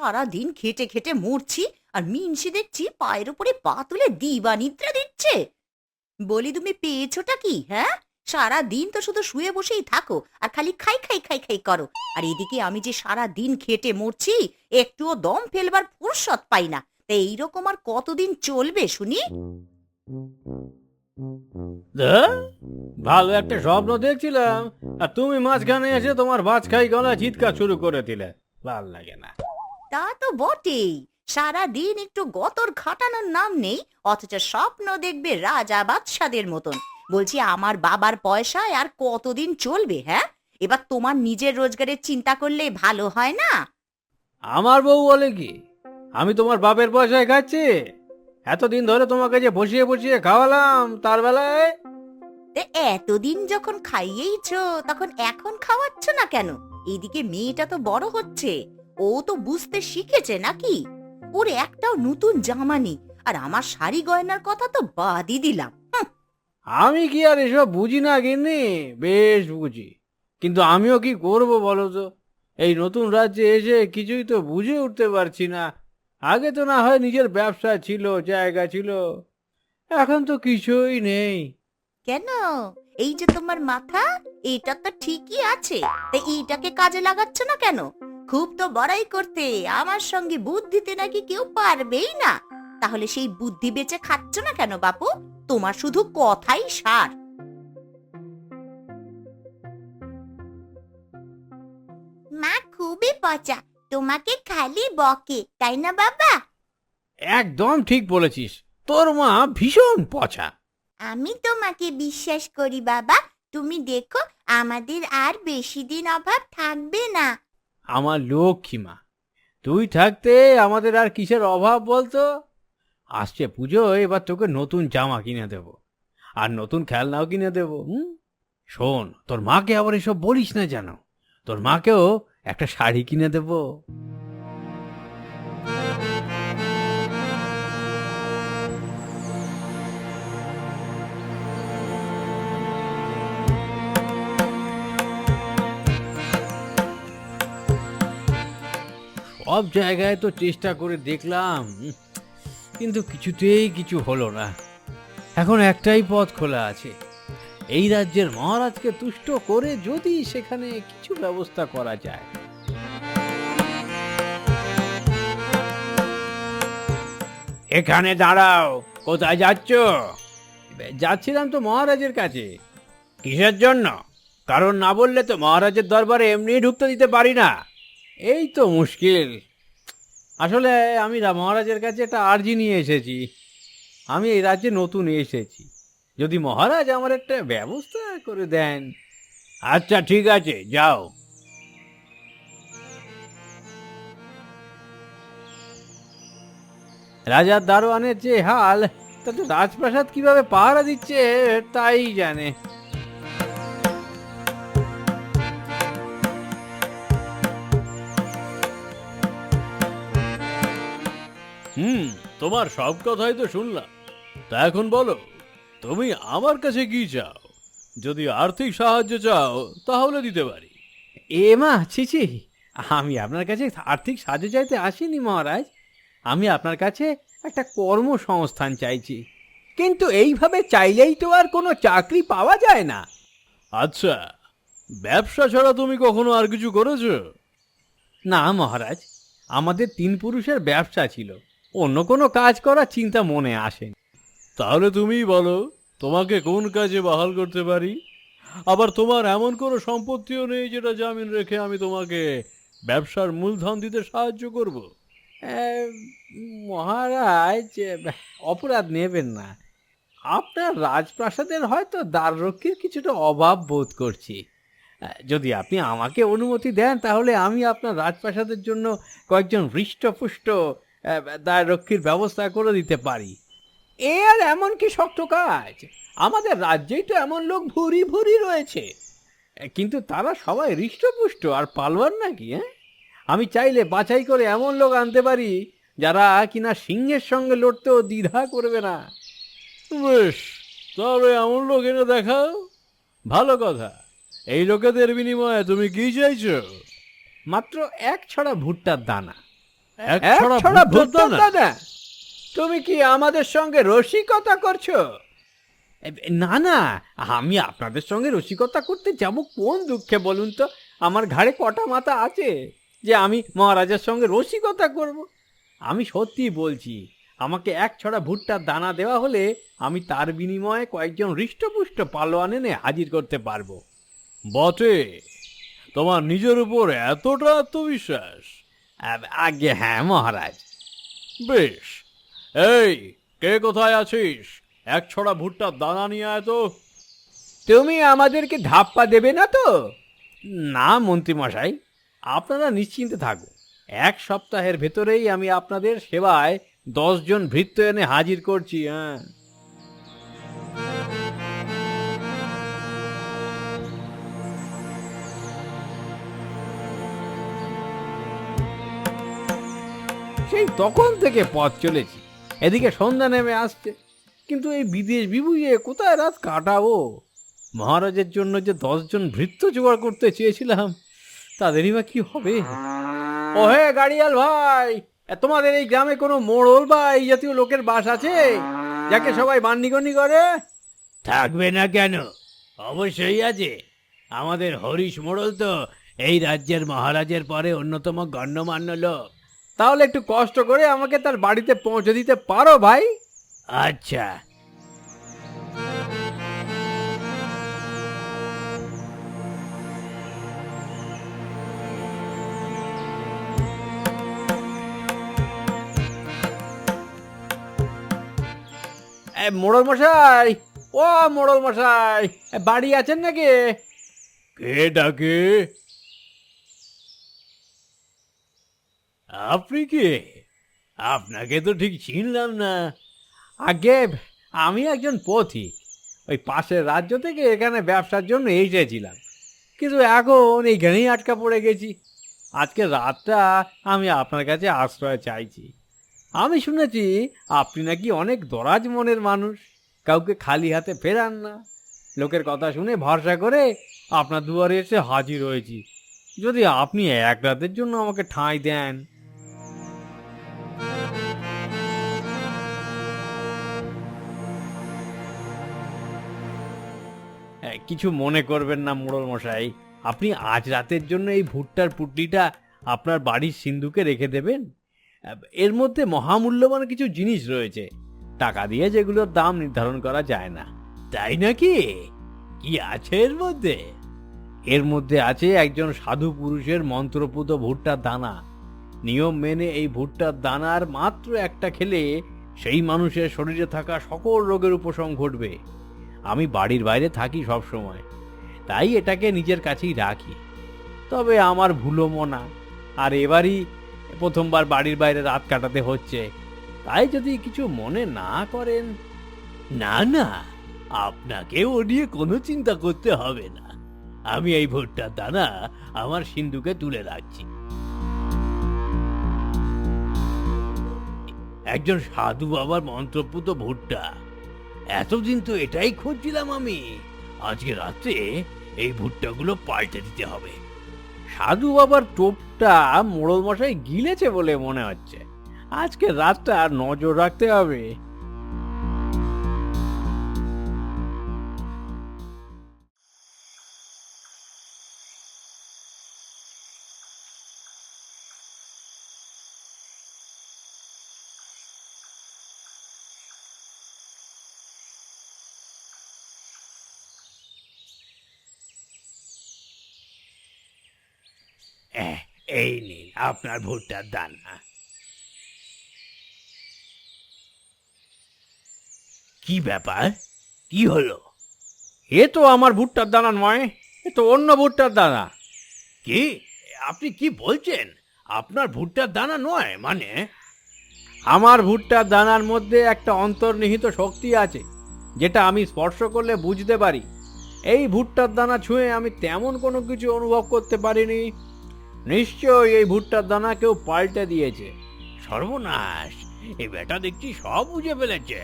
সারা দিন খেটে খেটে মরছি আর মিনসি দেখছি পায়ের উপরে পা তুলে দিবা নিদ্রা দিচ্ছে। বলি, তুমি পেয়েছোটা কি হ্যাঁ? সারা দিন তো শুধু শুয়ে বসেই থাকো আর খালি খাই খাই খাই খাই করো। আর এদিকে আমি যে সারা দিন খেটে মরছি, একটুও দম ফেলবার ফুরসত পাই না। তা এইরকম আর কতদিন চলবে, শুনি? ভালো একটা স্বপ্ন দেখছিলাম, আর তুমি মাঝখানে এসে তোমার বাজ খাই গলা চিৎকার শুরু করে দিলে। ভালো লাগে না। তা তো বটেই। সারা দিন একটু গতর খাটানোর নাম নেই অথচ স্বপ্ন দেখবে রাজা বাদশাদের মতন। বলছি আমার বাবার পয়সায় আর কতদিন চলবে হ্যাঁ? এবার তোমার নিজের রোজগারের চিন্তা করলে ভালো হয় না? আমার বউ বলে কি আমি তোমার বাপের পয়সায় খাচ্ছি? এতদিন ধরে তোমাকে যে বসিয়ে বসিয়ে খাওয়ালাম তার বেলায়? তে এতদিন যখন খাইয়েইছো তখন এখন খাওয়াচ্ছ না কেন? এদিকে মেয়েটা তো বড় হচ্ছে। ও তো বুঝতে শিখেছে নাকি? ওর একটাও নতুন জামা নেই আর আমার শাড়ি গয়নার কথা তো বাদই দিলাম। আমি কি আর এসব বুঝি না গিন্নি? বেশ বুঝি। কিন্তু আমিও কি করব বলো তো? এই নতুন রাজ্যে এসে কিছুই তো বুঝে উঠতে পারছি না। আগে তো না হয় নিজের ব্যবসা ছিল জায়গা ছিল। এখন তো কিছুই নেই। কেন? এই যে তোমার মাথা এটা তো ঠিকই আছে। এইটাকে কাজে লাগাচ্ছ না কেন? খুব তো বড়াই করতে আমার সঙ্গে বুদ্ধিতে নাকি কেউ পারবেই না। তাহলে সেই বুদ্ধি বেচে খাচ্ছ না কেন বাপু? তোমার শুধু কথাই সার। মা খুবই পচা তোমাকে খালি বকে তাই না বাবা? একদম ঠিক বলেছিস তোর মা ভীষণ পচা। আমি তোমাকে বিশ্বাস করি বাবা তুমি দেখো আমাদের আর বেশি দিন অভাব থাকবে না। আমার লক্ষ্মী মা। তুই থাকতে আমাদের আর কিসের অভাব বলতো? আসছে পুজো, এবার তোকে নতুন জামা কিনে দেব। আর নতুন খেলনাও কিনে দেব, হুম? শোন, তোর মাকে আবার এসব বলিস না যেন। তোর মাকেও একটা শাড়ি কিনে দেব। সব জায়গায় তো চেষ্টা করে দেখলাম কিন্তু কিছুতেই কিছু হলো না। এখন একটাই পথ খোলা আছে। এই রাজ্যের মহারাজকে তুষ্ট করে যদি সেখানে কিছু ব্যবস্থা করা যায়। এখানে দাঁড়াও, কোথায় যাচ্ছ? যাচ্ছিলাম তো মহারাজের কাছে। কিসের জন্য? কারণ না বললে তো মহারাজের দরবারে এমনি ঢুকতে দিতে পারি না। এই তো মুশকিল। আসলে আমি রা- মহারাজের কাছে একটা আর্জি নিয়ে এসেছি। আমি এই রাজ্যে নতুন এসেছি। যদি মহারাজ আমার একটা ব্যবস্থা করে দেন। আচ্ছা ঠিক আছে, যাও। রাজার দারোয়ানের যে হাল, তাতে রাজপ্রাসাদ কীভাবে পাহারা দিচ্ছে, তাই জানে। হুম তোমার সব কথাই তো শুনলাম। তা এখন বলো তুমি আমার কাছে কি চাও? যদি আর্থিক সাহায্য চাও তাহলে দিতে পারি। এ মা ছিছি আমি আপনার কাছে আর্থিক সাহায্য চাইতে আসিনি মহারাজ। আমি আপনার কাছে একটা কর্মসংস্থান চাইছি। কিন্তু এইভাবে চাইলেই তো আর কোনো চাকরি পাওয়া যায় না। আচ্ছা ব্যবসা ছাড়া তুমি কখনো আর কিছু করেছ? না মহারাজ আমাদের তিন পুরুষের ব্যবসা ছিল। অন্য কোনো কাজ করার চিন্তা মনে আসেনি তাহলে তুমিই বলো তোমাকে কোন কাজে বহাল করতে পারি? আবার তোমার এমন কোনো সম্পত্তিও নেই যেটা জামিন রেখে আমি তোমাকে ব্যবসার মূলধন দিতে সাহায্য করব? মহারাজ অপরাধ নেবেন না। আপনার রাজপ্রাসাদের হয়তো দ্বাররক্ষীর কিছুটা অভাব বোধ করছি। যদি আপনি আমাকে অনুমতি দেন তাহলে আমি আপনার রাজপ্রাসাদের জন্য কয়েকজন হৃষ্টপুষ্ট আহ, দ্বাররক্ষীর ব্যবস্থা করে দিতে পারি। এ আর এমন কি শক্ত কাজ? আমাদের রাজ্যেই তো এমন লোক ভুরি ভুরি রয়েছে। কিন্তু তারা সবাই হৃষ্টপুষ্ট আর পালবার নাকি হ্যাঁ? আমি চাইলে বাছাই করে এমন লোক আনতে পারি যারা কিনা সিংহের সঙ্গে লড়তেও দ্বিধা করবে না। বেশ তবে এমন লোক এনে দেখাও। ভালো কথা এই লোকেদের বিনিময়ে তুমি কি চাইছো? মাত্র এক ছড়া ভুট্টার দানা। এক ছড়া তুমি কি আমাদের সঙ্গে রসিকতা করছ? না না আমি আপনাদের সঙ্গে রসিকতা করতে যাব কোন দুঃখে বলুন তো? আমার ঘাড়ে কটা মাথা আছে যে আমি মহারাজের সঙ্গে রসিকতা করব। আমি সত্যি বলছি আমাকে এক ছড়া ভুট্টার দানা দেওয়া হলে আমি তার বিনিময়ে কয়েকজন হৃষ্টপুষ্ট পালোয়ান এনে হাজির করতে পারব। বটে তোমার নিজের উপর এতটা আত্মবিশ্বাস। আগে হ্যাঁ মহারাজ। বেশ। এই কে কোথায় আছিস? এক ছড়া ভুট্টার দানা নিয়ে আয় তো। তুমি আমাদেরকে ধাপ্পা দেবে না তো? না মন্ত্রীমশাই আপনারা নিশ্চিন্তে থাকুন। এক সপ্তাহের ভেতরেই আমি আপনাদের সেবায় দশজন ভৃত্য এনে হাজির করছি হ্যাঁ। সেই তখন থেকে পথ চলেছি। এদিকে সন্ধ্যা নেমে আসছে। কিন্তু এই বিদেশ বিভুয়ে কোথায় রাত কাটাবো? মহারাজের জন্য যে দশজন ভৃত্য জোগাড় করতে চেয়েছিলাম, তাদেরই বা কি হবে? ও হে গাড়িয়াল ভাই তোমাদের এই গ্রামে কোনো মোড়ল বা এই জাতীয় লোকের বাস আছে, যাকে সবাই বান্নিগনি করে? থাকবে না কেন? অবশ্যই আছে। আমাদের হরিশ মোড়ল তো এই রাজ্যের মহারাজের পরে অন্যতম গণ্যমান্য লোক। তাহলে একটু কষ্ট করে আমাকে তার বাড়িতে পৌঁছে দিতে পারো ভাই? আচ্ছা। এ, মোড়ল মশাই! ও মোড়ল মশাই! বাড়ি আছেন নাকি? কে ডাকে? আপনি কে? আপনাকে তো ঠিক চিনলাম না। আগে আমি একজন পথিক। ওই পাশের রাজ্য থেকে এখানে ব্যবসার জন্য এসেছিলাম। কিন্তু এখন এইখানেই আটকা পড়ে গেছি। আজকে রাতটা আমি আপনার কাছে আশ্রয় চাইছি। আমি শুনেছি আপনি নাকি অনেক দরাজ মনের মানুষ। কাউকে খালি হাতে ফেরান না। লোকের কথা শুনে ভরসা করে আপনার দুয়ারে এসে হাজির হয়েছি। যদি আপনি এক রাতের জন্য আমাকে ঠাঁই দেন। কিছু মনে করবেন না মোড়ল মশাই। আপনি আজ রাতের জন্য এই ভুট্টার পুটলিটা আপনার বাড়ির সিন্ধুকে রেখে দেবেন? এর মধ্যে মহামূল্যবান কিছু জিনিস রয়েছে। টাকা দিয়ে যেগুলোর দাম নির্ধারণ করা যায় না। তাই নাকি? কি আছে এর মধ্যে? এর মধ্যে আছে একজন সাধু পুরুষের মন্ত্রপুত ভুট্টার দানা। নিয়ম মেনে এই ভুট্টার দানার মাত্র একটা খেলে সেই মানুষের শরীরে থাকা সকল রোগের উপশম ঘটবে। আমি বাড়ির বাইরে থাকি সব সময়। তাই এটাকে নিজের কাছেই রাখি। তবে আমার ভুলো মনা। আর এবারই প্রথমবার বাড়ির বাইরে রাত কাটাতে হচ্ছে। তাই যদি কিছু মনে না করেন, না না আপনাকে ও নিয়ে কোনো চিন্তা করতে হবে না। আমি এই ভুট্টার দানা আমার সিন্ধুকে তুলে রাখছি। একজন সাধু বাবার মন্ত্রপুত ভুট্টা। এতদিন তো এটাই খুঁজছিলাম আমি। আজকে রাতে এই ভুট্টাগুলো পাল্টে দিতে হবে। সাধু বাবার টোপটা মোড়ল মশাই গিলেছে বলে মনে হচ্ছে। আজকে রাতটা নজর রাখতে হবে। এই নিন, আপনার ভুট্টার দানা কি ব্যাপার? কি হলো? এ তো আমার ভুট্টার দানা নয়, এ তো অন্য ভুট্টার দানা। কি? আপনি কি বলছেন? আপনার ভুট্টার দানা নয় মানে? আমার ভুট্টার দানার মধ্যে একটা অন্তর্নিহিত শক্তি আছে, যেটা আমি স্পর্শ করলে বুঝতে পারি। এই ভুট্টার দানা ছুঁয়ে আমি তেমন কোনো কিছু অনুভব করতে পারিনি নিশ্চয়ই এই ভুট্টার দানা কেউ পাল্টে দিয়েছে। সর্বনাশ, এই বেটা দেখছি সব বুঝে ফেলেছে।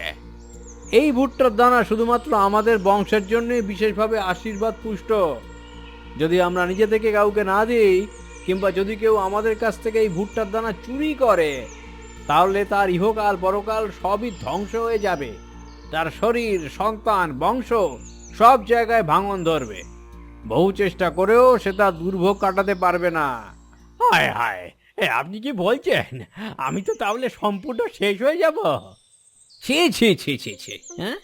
এই ভুট্টার দানা শুধুমাত্র আমাদের বংশের জন্যই বিশেষভাবে আশীর্বাদ পুষ্ট। যদি আমরা নিজে থেকে কাউকে না দিই, কিংবা যদি কেউ আমাদের কাছ থেকে এই ভুট্টার দানা চুরি করে, তাহলে তার ইহকাল পরকাল সবই ধ্বংস হয়ে যাবে। তার শরীর, সন্তান, বংশ সব জায়গায় ভাঙন ধরবে। বহু চেষ্টা করেও সে তার দুর্ভোগ কাটাতে পারবে না। হায় হায় এ আপনি কি বলছেন? আমি তো তাহলে সম্পূর্ণ শেষ হয়ে যাব। ছি ছি ছি ছি ছি হ্যাঁ?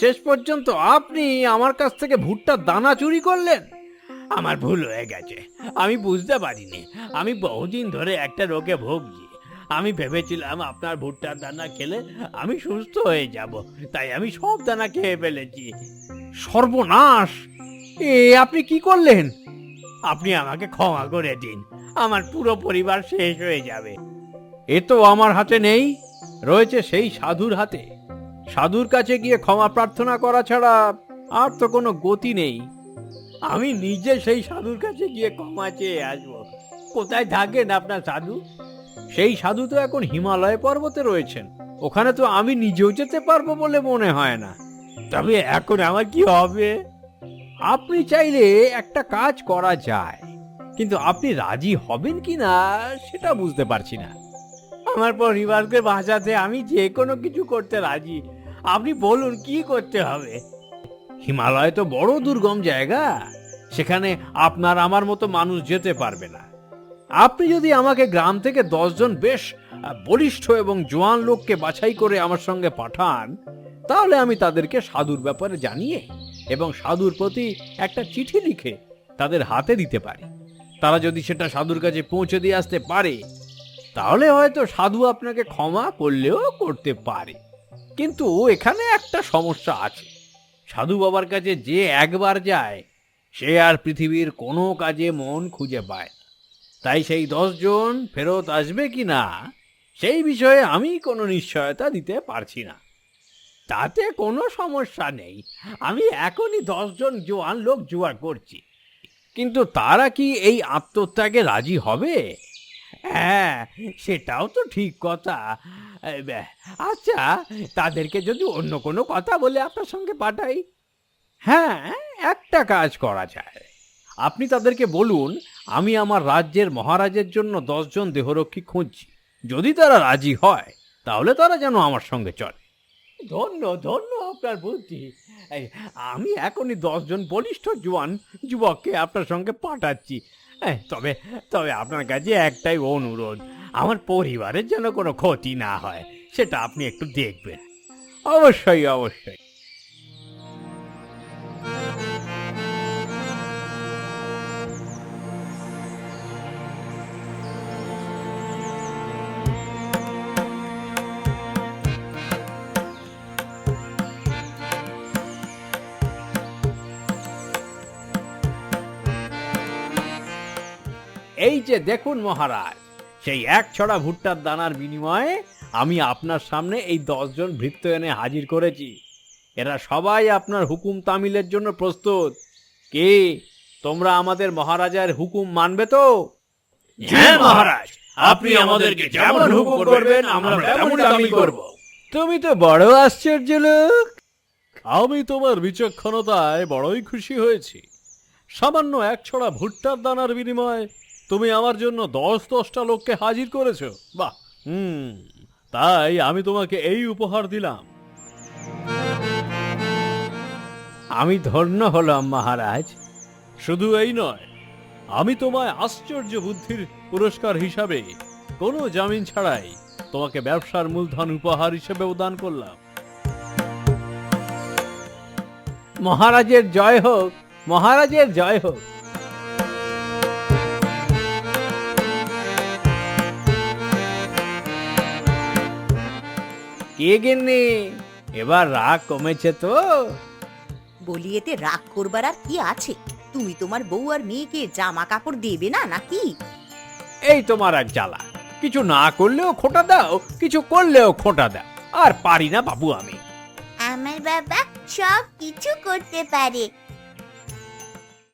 শেষ পর্যন্ত আপনি আমার কাছ থেকে ভুট্টার দানা চুরি করলেন? আমার ভুল হয়ে গেছে। আমি বুঝতে পারিনি। আমি বহুদিন ধরে একটা রোগে ভুগছি। আমি ভেবেছিলাম আপনার ভুট্টার দানা খেলে আমি সুস্থ হয়ে যাব। তাই আমি সব দানা খেয়ে ফেলেছি। সর্বনাশ! এ আপনি কি করলেন? আপনি আমাকে ক্ষমা করে দিন। আমার পুরো পরিবার শেষ হয়ে যাবে। এ তো আমার হাতে নেই রয়েছে সেই সাধুর হাতে। সাধুর কাছে গিয়ে ক্ষমা প্রার্থনা করা ছাড়া আর তো কোনো গতি নেই। আমি নিজে সেই সাধুর কাছে গিয়ে ক্ষমা চেয়ে আসব। কোথায় থাকেন আপনার সাধু? সেই সাধু তো এখন হিমালয় পর্বতে রয়েছেন। ওখানে তো আমি নিজেও যেতে পারব বলে মনে হয় না। তবে এখন আমার কি হবে? আপনি চাইলে একটা কাজ করা যায়, কিন্তু আপনি রাজি হবেন কি না সেটা বুঝতে পারছি না। আমার পরিবারকে বাঁচাতে আমি যে কোনো কিছু করতে রাজি। আপনি বলুন, কি করতে হবে? হিমালয় তো বড় দুর্গম জায়গা। সেখানে আপনার আমার মতো মানুষ যেতে পারবে না। আপনি যদি আমাকে গ্রাম থেকে দশজন বেশ বলিষ্ঠ এবং জোয়ান লোককে বাছাই করে আমার সঙ্গে পাঠান, তাহলে আমি তাদেরকে সাধুর ব্যাপারে জানিয়ে এবং সাধুর প্রতি একটা চিঠি লিখে তাদের হাতে দিতে পারি। তারা যদি সেটা সাধুর কাছে পৌঁছে দিয়ে আসতে পারে, তাহলে হয়তো সাধু আপনাকে ক্ষমা করলেও করতে পারে। কিন্তু এখানে একটা সমস্যা আছে। সাধু বাবার কাছে যে একবার যায়, সে আর পৃথিবীর কোনো কাজে মন খুঁজে পায়। তাই সেই দশজন ফেরত আসবে কি না, সেই বিষয়ে আমি কোনো নিশ্চয়তা দিতে পারছি না। তাতে কোনো সমস্যা নেই। আমি এখনই দশজন জোয়ান লোক জোগাড় করছি। কিন্তু তারা কি এই আত্মত্যাগে রাজি হবে? হ্যাঁ সেটাও তো ঠিক কথা। আচ্ছা তাদেরকে যদি অন্য কোনো কথা বলে আপনার সঙ্গে পাঠাই? হ্যাঁ একটা কাজ করা যায়। আপনি তাদেরকে বলুন, আমি আমার রাজ্যের মহারাজের জন্য দশজন দেহরক্ষী খুঁজছি। যদি তারা রাজি হয়, তাহলে তারা যেন আমার সঙ্গে চলে। ধন্য ধন্য আপনার বুদ্ধি। আমি এখনই দশজন বলিষ্ঠ জোয়ান, যুবককে আপনার সঙ্গে পাঠাচ্ছি। তবে তবে আপনার কাছে একটাই অনুরোধ, আমার পরিবারের যেন কোনো ক্ষতি না হয়, সেটা আপনি একটু দেখবেন। অবশ্যই অবশ্যই। এই যে দেখুন মহারাজ সেই এক ছড়া ভুট্টার দানার বিনিময়ে আমি আপনার সামনে এই দশজন ভৃত্য এনে হাজির করেছি। এরা সবাই আপনার হুকুম তামিলের জন্য প্রস্তুত। কে? তোমরা আমাদের মহারাজার হুকুম মানবে তো? হ্যাঁ, মহারাজ। আপনি আমাদেরকে যেমন হুকুম করবেন, আমরা তেমনই তামিল করব। তুমি তো বড় আশ্চর্য লোক। আমি তোমার বিচক্ষণতায় বড়ই খুশি হয়েছি। সামান্য এক ছড়া ভুট্টার দানার বিনিময়ে তুমি আমার জন্য দশ দশটা লোককে হাজির করেছ। বাহ, হুম, তাই আমি তোমাকে এই উপহার দিলাম। আমি ধন্য হলাম, মহারাজ। শুধু এই নয়, আমি তোমায় আশ্চর্য বুদ্ধির পুরস্কার হিসাবে কোনো জামিন ছাড়াই তোমাকে ব্যবসার মূলধন উপহার হিসেবেও দান করলাম। মহারাজের জয় হোক, মহারাজের জয় হোক। কে গেননি এবার রাগ কমেছে তো? বলি এতে রাগ করবার আর কি আছে? তুমি তোমার বউ আর মেয়েকে জামা কাপড় দেবে না নাকি? এই তোমার এক জ্বালা। কিছু না করলেও খোটা দাও কিছু করলেও খোটা দাও। আর পারি না বাবু আমি। আমার বাবা সব কিছু করতে পারে।